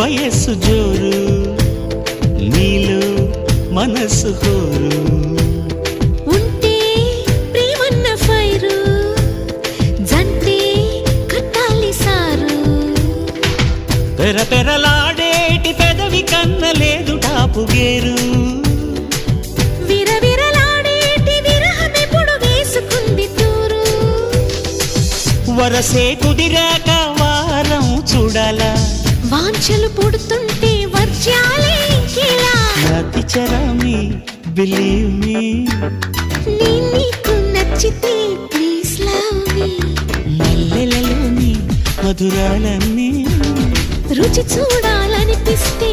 వయస్సు జోరు నీలో మనసు హోరు. ఉంటే ప్రేమన్న ఫైరు జంటే కట్టాలి సారు. పెర పెరలాడేటి పెదవి కన్న లేదు టాపు గేరు. విరవిరలాడేటి విరహమెప్పుడు వేసుకుంది తూరు. వరసే కుదిరాక చూడాలా? వాంఛలు పుడుతుంటే ఇంకెలా? నాతి చరామి బిలీవ్ మీ నీకు నచ్చితే ప్లీజ్ లవ్ మీ మల్లెలలోని మధురాలన్నీ. రుచి చూడాలనిపిస్తే